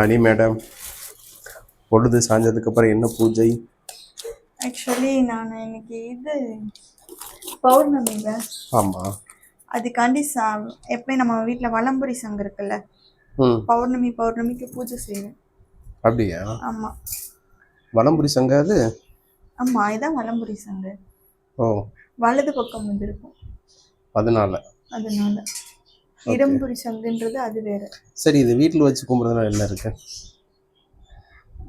அனி மேடம் பொழுது சாஞ்சதுக்கப்புறம் என்ன பூஜை? ஆக்சுவலி நான் இன்னைக்கு இது பௌர்ணமிங்க. ஆமாம் அதுக்காண்டி சா எப்பயும் நம்ம வீட்டில் வலம்புரி சங்கம் இருக்குல்ல பௌர்ணமி பௌர்ணமிக்கு பூஜை செய்வேன். அப்படியா? ஆமாம் வலம்புரி சங்கம் அது? ஆமாம் இதுதான் வலம்புரி சங்கு. ஓ. வலது பக்கம் வந்து இருக்கும் அதனால. அதனால. இடம்புரி சங்குன்றது அது வேற. சரி இது வீட்டில் வச்சு கும்பிட்றதுனால என்ன இருக்கு?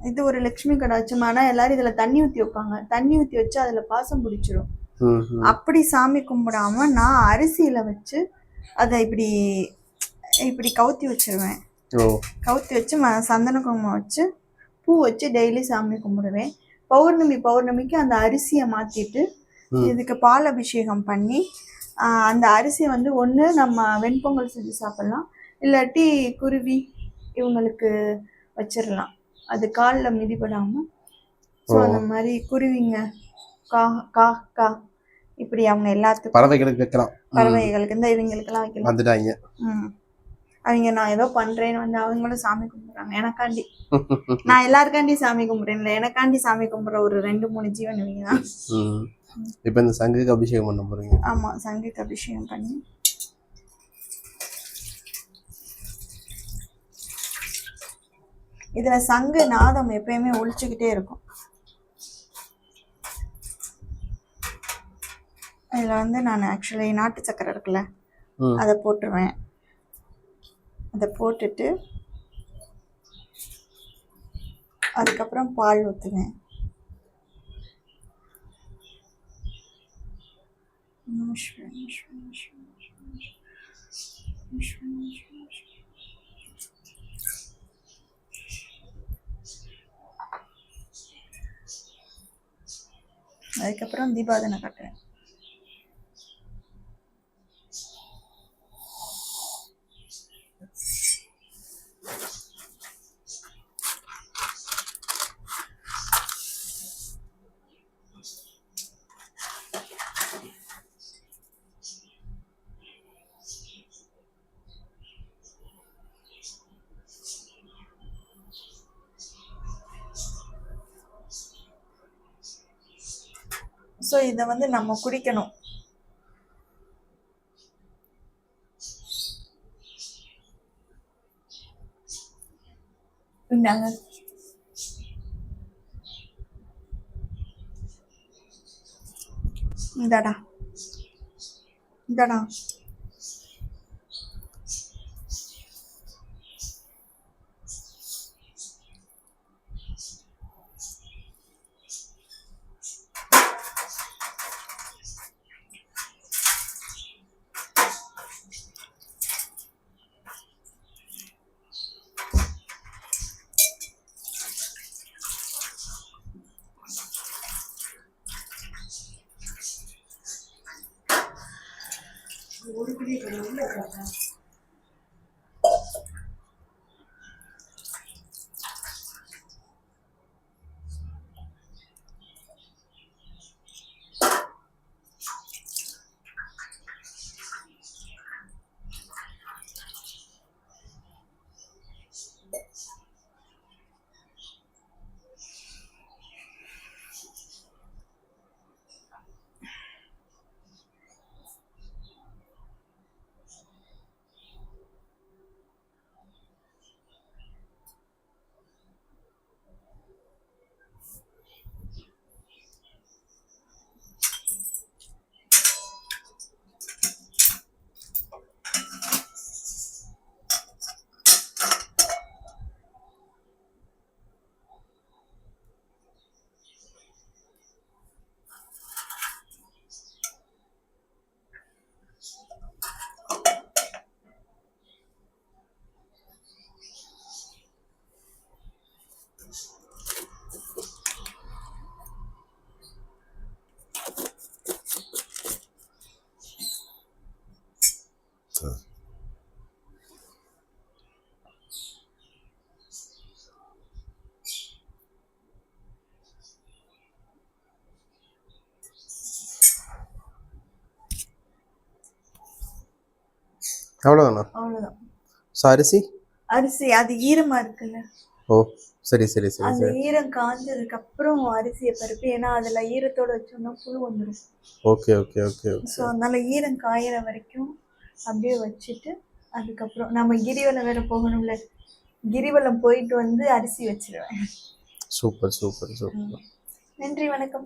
இது ஒரு லக்ஷ்மி கடாட்சம். ஆனால் எல்லாரும் இதில் தண்ணி ஊற்றி வைப்பாங்க. தண்ணி ஊற்றி வச்சு அதில் பாசம் பிடிச்சிரும். அப்படி சாமி கும்பிடாம நான் அரிசியில வச்சு அதை இப்படி இப்படி கவுத்தி வச்சிருவேன். கவுத்தி வச்சு சந்தன குங்குமம் வச்சு பூ வச்சு டெய்லி சாமி கும்பிடுவேன். பௌர்ணமி பௌர்ணமிக்கு அந்த அரிசியை மாற்றிட்டு ம். இதுக்கு பால் அபிஷேகம் பண்ணி அந்த அரிசியை வந்து ஒன்று நம்ம வெண்பொங்கல் செஞ்சு சாப்பிட்லாம். இல்லாட்டி குருவி இவங்களுக்கு வச்சிடலாம். அது காலில் மிதிப்படாமல் ஸோ. அந்த மாதிரி குருவிங்க கா கா கா. இப்படி அவங்க எல்லாத்துக்கும் பறவைகளுக்கு வைக்கலாம். பறவைகளுக்கு இந்த இவங்களுக்கெல்லாம் வைக்கலாம். வந்துட்டாங்க. ம். அவங்க நான் ஏதோ பண்றேன்னு வந்து அவங்களும் சாமி கும்பிடுறாங்க. எனக்காண்டி. நான் எல்லாருக்காண்டி சாமி கும்பிடுறேன்ல எனக்காண்டி சாமி கும்பிடுற ஒரு ரெண்டு மூணு ஜீவன் இவங்க தான். இப்போ இந்த சங்குக்கு அபிஷேகம் பண்ண போறீங்க. ஆமா சங்கீத அபிஷேகம் பண்ணி. இதுல சங்கு நாதம் எப்பயுமே ஒழிச்சுக்கிட்டே இருக்கும். இதுல வந்து நான் ஆக்சுவலி நாட்டு சக்கரை இருக்குல்ல அதை போட்டுருவேன். அதை போட்டுட்டு அதுக்கப்புறம் பால் ஊற்றுவேன் அதுக்கப்புறம் தீபாவளி காட்டுறேன். ஸோ இதை வந்து நம்ம குடிக்கணும். இந்தாங்க. இந்தாடா. இந்தாடா. ஒரு அவ்வளோதானா அவ்வளோதான் ஸோ அரிசி? அரிசி அது ஈரமா இருக்குல்ல. ஓ சரி சரி சரி அந்த ஈரம் காஞ்சதுக்கு அப்புறம் அரிசியை பருப்பு ஏன்னா அதுல ஈரத்தோட வச்சோம்னா புழு வந்துடும் ஓகே ஓகே ஓகே ஸோ அதனால ஈரம் காயிற வரைக்கும் அப்படியே வச்சுட்டு அதுக்கப்புறம் நம்ம கிரிவலம் வேற போகணும்ல. கிரிவலம் போயிட்டு வந்து அரிசி வச்சிருவேன். Super super super. நன்றி வணக்கம்.